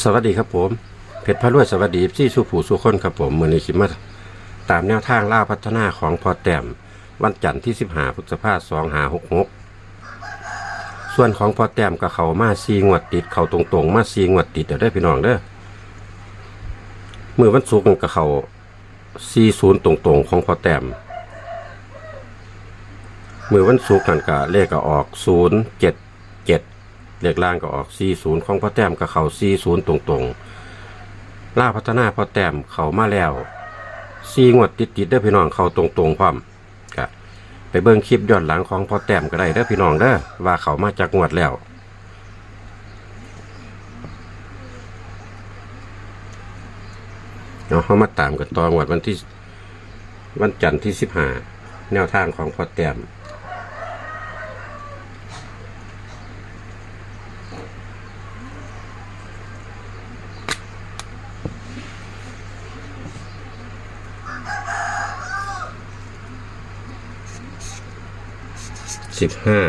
สวัสดีครับผมเพชรพระรวยสวัสดีที่สุผูสุคนครับผมมือนี้คิดมาตามแนวทางล่าพัฒนาของพอแต้มวันจันทร์ที่สิบหาพฤษภาสองหาหกหกส่วนของพอแต้มกับเขามาซีงวดติดเขาตรงๆ มาซีงวดติดเดี๋ยวได้พี่น้องเด้อมือวันศุกร์กับเขาซีศูนย์ตรงๆ ของพอแต้มมือวันศุกร์กันกับเลขก็ออกศูนย์เจ็ด เลขล่างก็ออก 40 ของพ่อแต้มกับเขา40 ตรงๆล่าพัฒนาพ่อแต้มเขามาแล้ว4งวดติดๆเด้พี่น้องเขาตรงๆพร้อมก็ไปเบิ่งคลิปย้อนหลังของพ่อแต้มก็ได้เด้อพี่น้องเด้อว่าเขามาจากงวดแล้วเนาะเขามาตามกันต่องวดวันที่ วันจันทร์ที่15แนวทางของพ่อแต้ม สิบห้า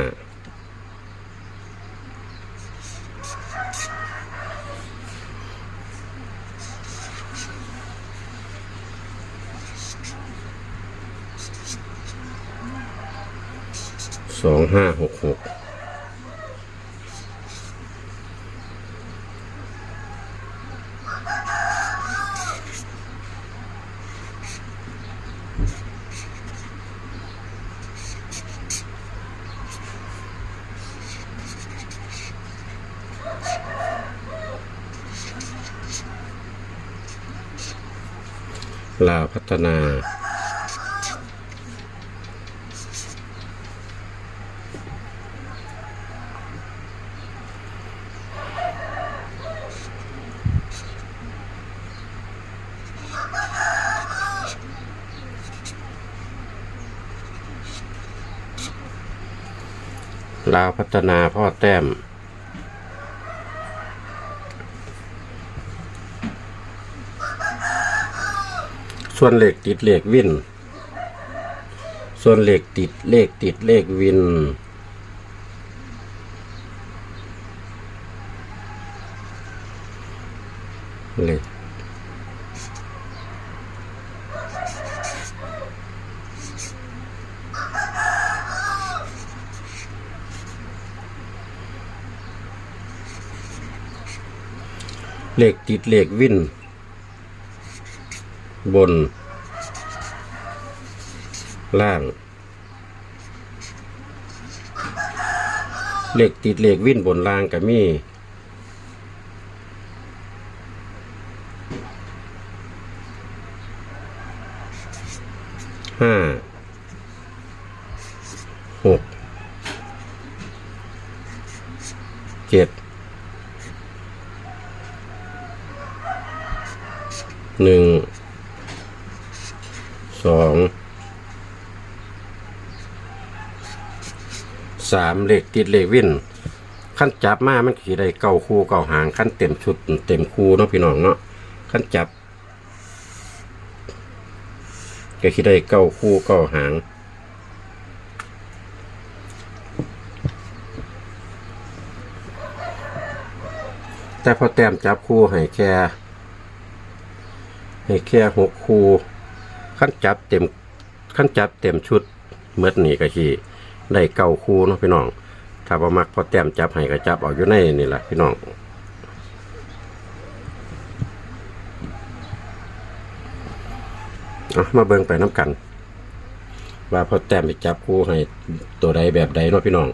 สองห้าหกหก ลาพัฒนา ลาพัฒนาพ่อแต้ม ส่วนเลขติดเลขวิน ส่วนเลขติดเลขติดเลขวิน เลขเลขติดเลขวิน บน ล่าง เหลขติดเหลขวิ่นบนล่างก็มีห้าหกเจ็ดหนึ่ง สอง สามเลขติดเลขวินขั้นจับมามันขี่ได้เก้าคู่เก้าหางขั้นเต็มชุดเต็มคู่เนาะพี่น้องเนาะขั้นจับก็ขี่ได้เก้าคู่เก้าหางแต่พอแต้มจับคู่ให้แค่ให้แค่หกคู่ขั้นจับเต็มขั้นจับเต็มชุดเมื่อนี่ก็ขี่ ได้เก้าคู่เนาะพี่น้อง ถ้าประมักพอแต้มจับให้ก็จับเอาอยู่ในนี่แหละพี่น้องเอามาเบิ่งไปน้ำกัน ว่าพอแต้มไปจับคู่ให้ตัวใดแบบใดเนาะพี่น้อง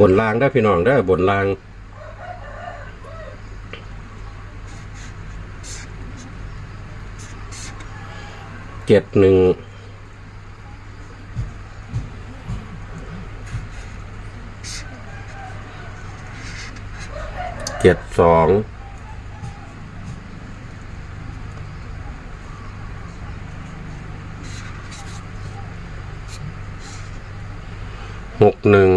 บนรางได้พี่น้องได้บนรางเจ็ดหนึ่ง เจ็ดสองหกหนึ่ง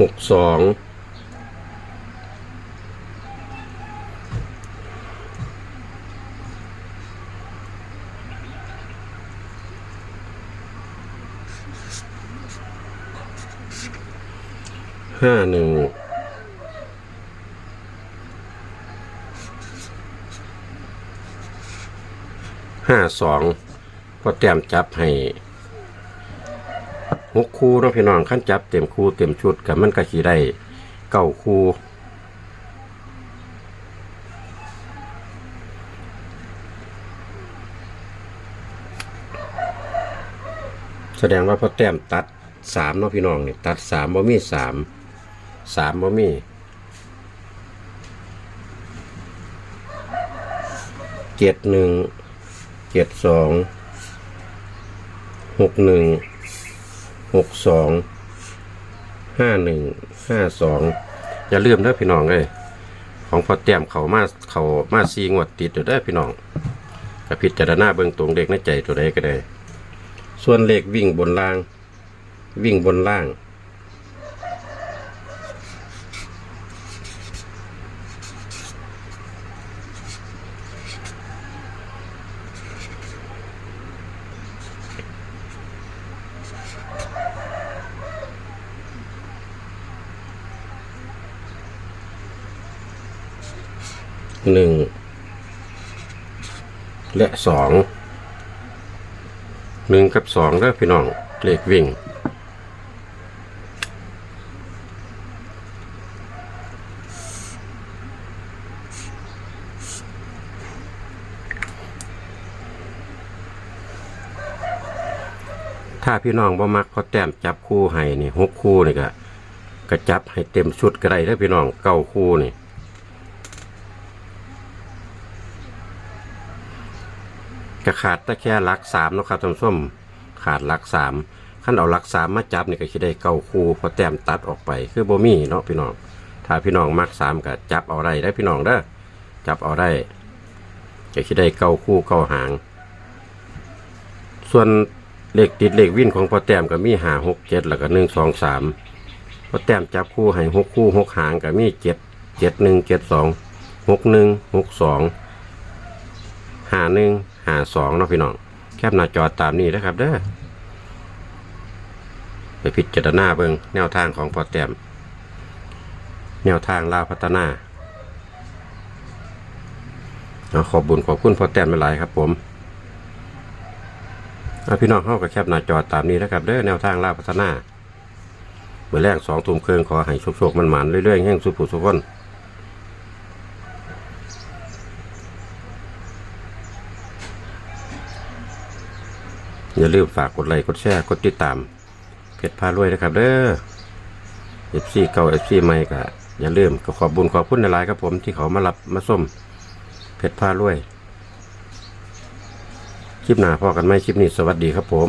หกสอง ห้าหนึ่งห้าสองพอแต้มจับให้หกคู่เนาะพี่น้องขั้นจับเต็มคู่เต็มชุดกับมันก็ขี่ได้เก้าคู่แสดงว่าพอแต้มตัดสามเนาะพี่น้องเนี่ยตัดสามบ่มีสาม สามบ่มีเจ็ดหนึ่งเจ็ดสองหกหนึ่งหกสองห้าหนึ่งห้าสองอย่าลืมเด้อพี่น้องเลยของพอแต้มเขามาเขามาซีงวดติดอยู่เด้พี่น้องกับพิจารณาเบื้องตรงเด็กในใจตัวใดก็ได้ ส่วนเลขวิ่งบนล่าง วิ่งบนล่าง หนึ่งและสองหนึ่งกับสองเด้อพี่น้องเลขวิ่งถ้าพี่น้องบ่มักพอแต้มจับคู่ให้นี่หกคู่นี่ก็ก็จับให้เต็มชุดก็ได้เด้อพี่น้องเก้าคู่นี่ ก็ขาดแต่แค่ลักสามเนาะครับท่านผู้ชมขาดลักสามขั้นเอาลักสามมาจับนี่ก็คิดได้เก้าคู่พอแต้มตัดออกไปคือโบมี่เนาะพี่น้องถ้าพี่น้องมักสามก็จับเอาได้ได้พี่น้องเด้อจับเอาได้ก็คิดได้เก้าคู่เก้าหาง ส่วนเลขติดเลขวิ่นของพอแต้มก็มีหาหกเจ็ดแล้วก็หนึ่งสองสามพอแต้มจับคู่ให้หกคู่หกหางก็มีเจ็ดเจ็ดหนึ่งเจ็ดสองหกหนึ่งหกสองหาหนึ่ง หาสองเนาะพี่น้องแคบหน้าจอตามนี้นะครับเด้อไปพิจารณาเบิงแนวทางของพอแต้มแนวทางลาวพัฒนาเอขอบบุญขอบคุณพอแต้มหลายครับผมพี่น้องเข้ากับแคบหน้าจอตามนี้นะครับเด้อแนวทางลาวพัฒนาเมื่อแรกสองทุ่มครึ่องขอให้โชคๆมันหมานเรื่อยๆแห่งสุขสุขคน อย่าลืมฝากกดไลค์กดแชร์กดติดตาม เพจพารวยนะครับเด้อเอฟซีเก่าเอฟซีใหม่ก็อย่าลืมก็ขอบบุญขอบคุณในไลน์ครับผมที่เขามารับมาส้มเพจพารวย คลิปหน้าพอกันไหมคลิปนี้สวัสดีครับผม